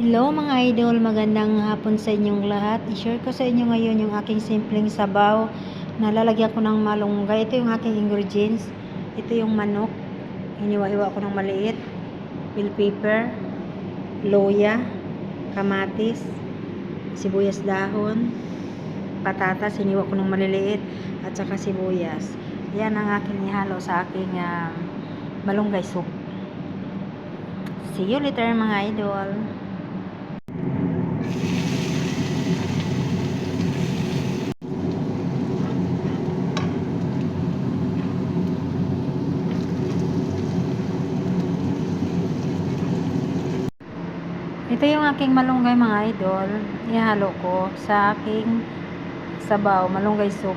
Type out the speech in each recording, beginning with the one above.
Hello mga idol, magandang hapon sa inyong lahat. I-share ko sa inyo ngayon yung aking simpleng sabaw na lalagyan ko ng malunggay. Ito yung aking ingredients. Ito yung manok. Iniwa-iwa ko ng maliit. Bell pepper, loya, kamatis, sibuyas dahon, patatas, iniwa ko ng maliliit, at saka sibuyas. Yan ang aking ihalo sa aking ah, malunggay soup. See you later mga idol. Ito yung aking malunggay mga idol. Ihalo ko sa aking sabaw, malunggay soup.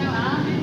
Thank you.